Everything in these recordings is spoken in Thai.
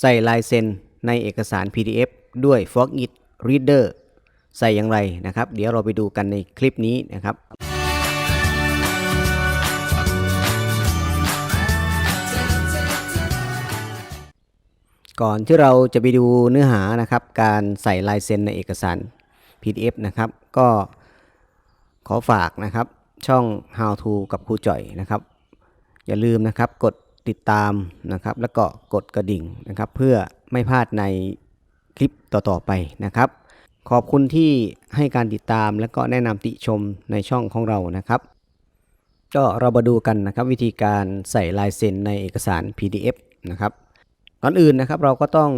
ใส่ลายเซ็นในเอกสาร PDF ด้วย f o g It Reader ใส่อย่างไรนะครับ เดี๋ยวเราไปดูกันในคลิปนี้นะครับ ก่อนที่เราจะไปดูเนื้อหานะครับ การใส่ลายเซ็นในเอกสาร PDF นะครับ ก็ขอฝากนะครับช่อง How to กับครูจ่อยนะครับ อย่าลืมนะครับกด ติดตามนะครับ แล้วก็กดกระดิ่งนะครับ เพื่อไม่พลาดในคลิปต่อๆไปนะครับ ขอบคุณที่ให้การติดตามและก็แนะนำติชมในช่องของเรานะครับก็เรามาดูกันนะครับวิธีการใส่ลายเซ็นในเอกสาร PDF นะครับก่อนอื่นนะครับเราก็ต้อง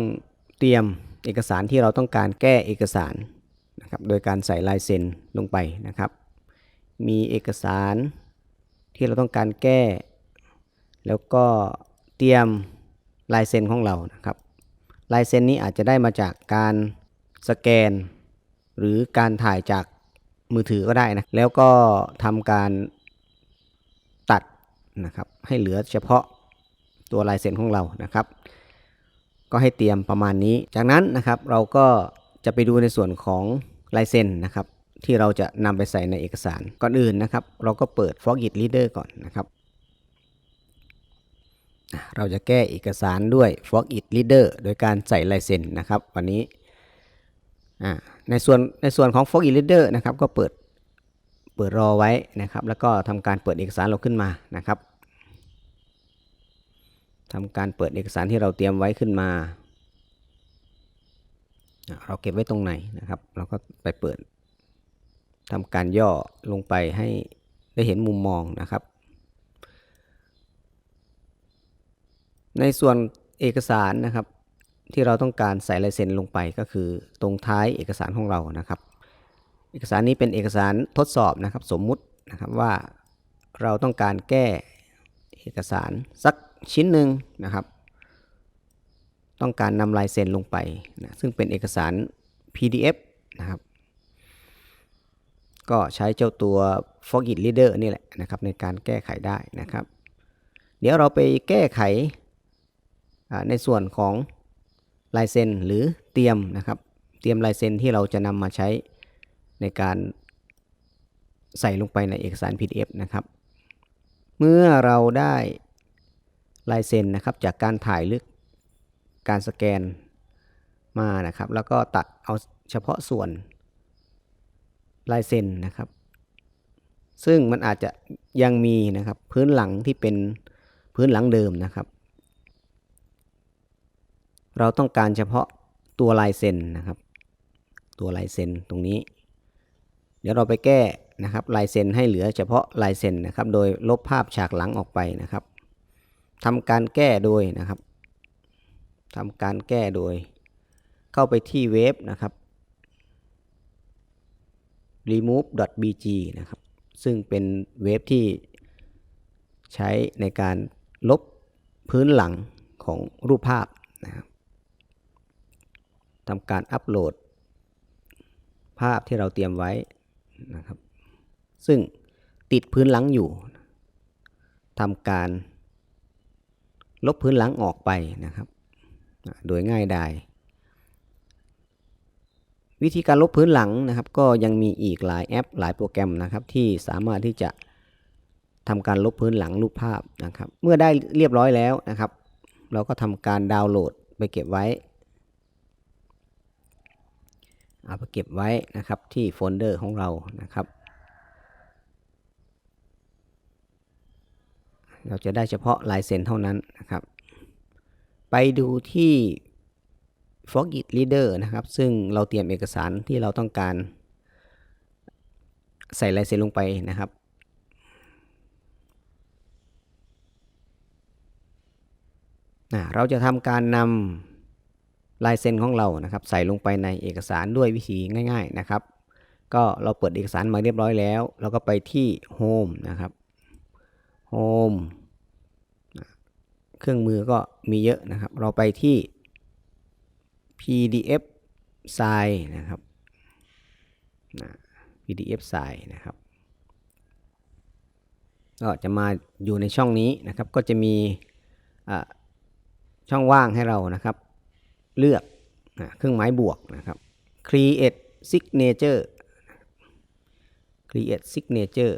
เตรียมเอกสารที่เราต้องการแก้เอกสารนะครับโดยการใส่ลายเซ็นลงไปนะครับ มีเอกสารที่เราต้องการแก้ แล้วก็เตรียมลายเซ็นของเรานะครับ ลายเซ็นนี้อาจจะได้มาจากการสแกน หรือการถ่ายจากมือถือก็ได้นะ แล้วก็ทำการตัดนะครับ ให้เหลือเฉพาะตัวลายเซ็นของเรานะครับ ก็ให้เตรียมประมาณนี้ จากนั้นนะครับเราก็จะไปดูในส่วนของลายเซ็นนะครับ ที่เราจะนำไปใส่ในเอกสารก่อนอื่นนะครับ เราก็เปิด f o g It Reader ก่อนนะครับ เราจะแก้เอกสารด้วย f o g It Reader โดยการใส่ลายเซ็นนะครับ วันนี้ในส่วนในส่วนของ f o g It Reader นะครับก็เปิดเปิดรอไว้นะครับ แล้วก็ทำการเปิดเอกสารเราขึ้นมานะครับทำการเปิดเอกสารที่เราเตรียมไว้ขึ้นมา เราเก็บไว้ตรงไหนนะครับ เราก็ไปเปิดทำการย่อลงไปให้ได้เห็นมุมมองนะครับ ในส่วนเอกสารนะครับ ที่เราต้องการใส่ลายเซ็นลงไปก็คือตรงท้ายเอกสารของเรานะครับ เอกสารนี้เป็นเอกสารทดสอบนะครับ สมมุตินะครับว่าเราต้องการแก้เอกสารสักชิ้นหนึ่งนะครับ ต้องการนำลายเซ็นลงไปนะซึ่งเป็นเอกสาร PDF นะครับ ก็ใช้เจ้าตัว f o g It Reader นี่แหละนะครับในการแก้ไขได้นะครับ เดี๋ยวเราไปแก้ไข ในส่วนของลายเซ็นหรือเตรียมนะครับ เตรียมลายเซ็นที่เราจะนำมาใช้ในการใส่ลงไปในเอกสาร PDF นะครับ เมื่อเราได้ลายเซ็นนะครับจากการถ่ายหรือการสแกนมานะครับ แล้วก็ตัดเอาเฉพาะส่วนลายเซ็นนะครับ ซึ่งมันอาจจะยังมีนะครับพื้นหลังที่เป็นพื้นหลังเดิมนะครับ เราต้องการเฉพาะตัวลายเซ็นนะครับ ตัวลายเซ็นตรงนี้ เดี๋ยวเราไปแก้นะครับลายเซ็นให้เหลือเฉพาะลายเซ็นนะครับ โดยลบภาพฉากหลังออกไปนะครับทำการแก้โดยนะครับทำการแก้โดย เข้าไปที่เว็บนะครับ remove.bg นะครับ ซึ่งเป็นเว็บที่ใช้ในการลบพื้นหลังของรูปภาพนะครับ ทำการอัปโหลด ภาพที่เราเตรียมไว้นะครับ ซึ่งติดพื้นหลังอยู่ทำการลบพื้นหลังออกไปนะครับ โดยง่ายดายวิธีการลบพื้นหลังนะครับ ก็ยังมีอีกหลายแอป หลายโปรแกรมนะครับ ที่สามารถที่จะทำการลบพื้นหลังรูปภาพนะครับ เมื่อได้เรียบร้อยแล้วนะครับ เราก็ทำการดาวน์โหลดไปเก็บไว้ เอาไปเก็บไว้นะครับที่โฟลเดอร์ของเรานะครับ เราจะได้เฉพาะลายเซ็นเท่านั้นนะครับ ไปดูที่ f o g It Reader นะครับ ซึ่งเราเตรียมเอกสารที่เราต้องการ ใส่ลายเซ็นลงไปนะครับเราจะทำการนำ ลายเซ็นของเรานะครับ ใส่ลงไปในเอกสารด้วยวิธีง่าย ๆนะครับ ก็เราเปิดเอกสารมาเรียบร้อยแล้ว เราก็ไปที่ Home นะครับ Home เครื่องมือก็มีเยอะนะครับ เราไปที่ PDF ไซล์นะครับ PDF ไซล์นะครับ ก็จะมาอยู่ในช่องนี้นะครับ ก็จะมีช่องว่างให้เรานะครับ เลือกเครื่องหมายบวกนะครับ create signature create signature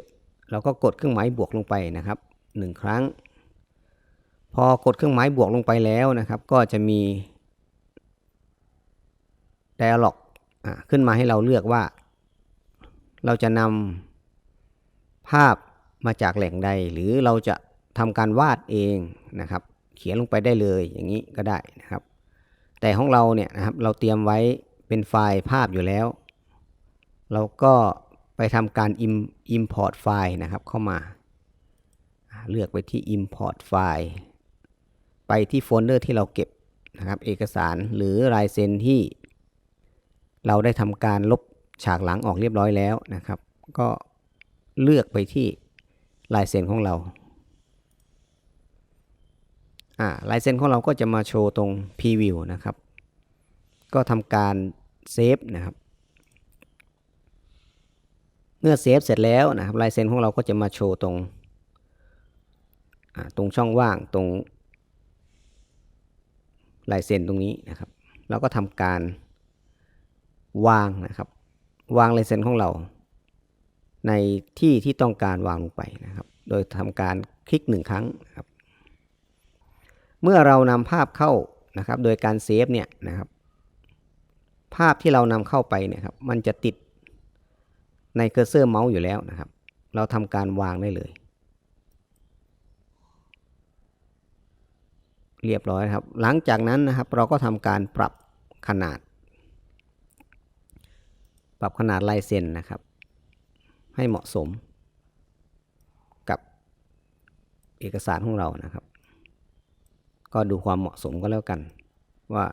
เราก็กดเครื่องหมายบวกลงไปนะครับหนึ่งครั้ง พอกดเครื่องหมายบวกลงไปแล้วนะครับ ก็จะมี dialog ขึ้นมาให้เราเลือกว่า เราจะนำภาพมาจากแหล่งใด หรือเราจะทำการวาดเองนะครับ เขียนลงไปได้เลยอย่างนี้ก็ได้นะครับ แต่ของเราเนี่ยนะครับเราเตรียมไว้เป็นไฟล์ภาพอยู่แล้ว เราก็ไปทำการ import ไฟล์นะครับเข้ามาอ่าเลือกไปที่ import ไฟล์ไปที่โฟลเดอร์ที่เราเก็บนะครับเอกสารหรือลายเซ็นที่ เราได้ทำการลบฉากหลังออกเรียบร้อยแล้วนะครับ ก็เลือกไปที่ลายเซ็นของเรา อ่าลายเซ็นของเราก็จะมาโชว์ตรง Preview นะครับ ก็ทำการเซฟนะครับเมื่อเซฟเสร็จแล้วนะครับลายเซ็นของเราก็จะมาโชว์ตรงตรงช่องว่างตรงลายเซ็นตรงนี้นะครับ เราก็ทำการวางนะครับ วางลายเซ็นของเรา ในที่ที่ต้องการวางลงไปนะครับ โดยทำการคลิกหนึ่งครั้งนะครับ เมื่อเรานำภาพเข้านะครับ โดยการเซฟเนี่ยนะครับ ภาพที่เรานำเข้าไปเนี่ยครับ มันจะติดในเคอร์เซอร์เมาส์อยู่แล้วนะครับ เราทำการวางได้เลย เรียบร้อยครับ หลังจากนั้นนะครับ เราก็ทำการปรับขนาด ปรับขนาดลายเซ็นนะครับ ให้เหมาะสมกับเอกสารของเรานะครับ ก็ดูความเหมาะสมก็แล้วกัน ว่า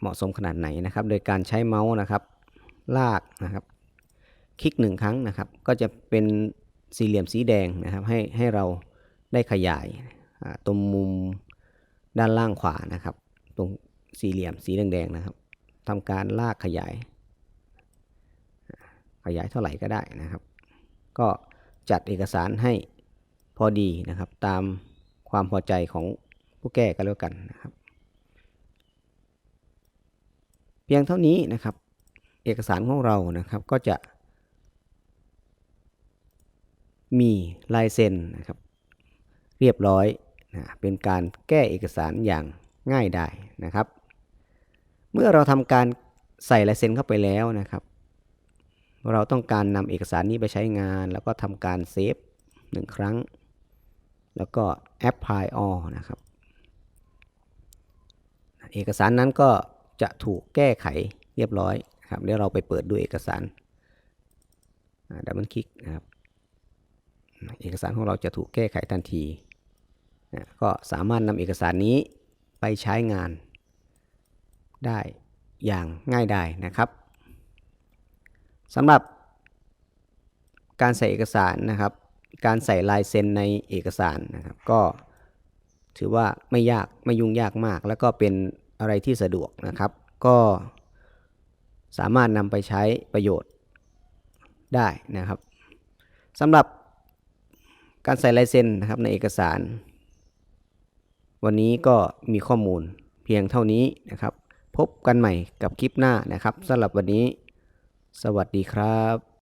เหมาะสมขนาดไหนนะครับ โดยการใช้เมาส์นะครับ ลากนะครับ คลิกหนึ่งครั้งนะครับ ก็จะเป็นสี่เหลี่ยมสีแดงนะครับ ให้ให้เราได้ขยายตรงมุมด้านล่างขวานะครับ ตรงสี่เหลี่ยมสีแดงๆนะครับทำการลากขยาย ขยายเท่าไหร่ก็ได้นะครับ ก็จัดเอกสารให้พอดีนะครับตาม ความพอใจของผู้แก้ก็แล้วกันนะครับ เพียงเท่านี้นะครับ เอกสารของเรานะครับก็จะ มีลายเซ็นนะครับ เรียบร้อยนะเป็นการแก้เอกสารอย่างง่ายดายนะครับ เมื่อเราทำการใส่ลายเซ็นเข้าไปแล้วนะครับ เราต้องการนำเอกสารนี้ไปใช้งาน แล้วก็ทำการเซฟหนึ่งครั้ง แล้วก็ apply all นะครับ เอกสารนั้นก็จะถูกแก้ไขเรียบร้อยครับเดี๋ยวเราไปเปิดดูเอกสารดับเบิลคลิกนะครับ เอกสารของเราจะถูกแก้ไขทันทีนะก็สามารถนำเอกสารนี้ไปใช้งานได้อย่างง่ายดายนะครับสำหรับการใส่เอกสารนะครับ การใส่ลายเซ็นในเอกสารนะครับ ก็ถือว่าไม่ยากไม่ยุ่งยากมาก แล้วก็เป็นอะไรที่สะดวกนะครับ ก็สามารถนำไปใช้ประโยชน์ได้นะครับสำหรับการใส่ลายเซ็นนะครับในเอกสาร วันนี้ก็มีข้อมูลเพียงเท่านี้นะครับ พบกันใหม่กับคลิปหน้านะครับสำหรับวันนี้ สวัสดีครับ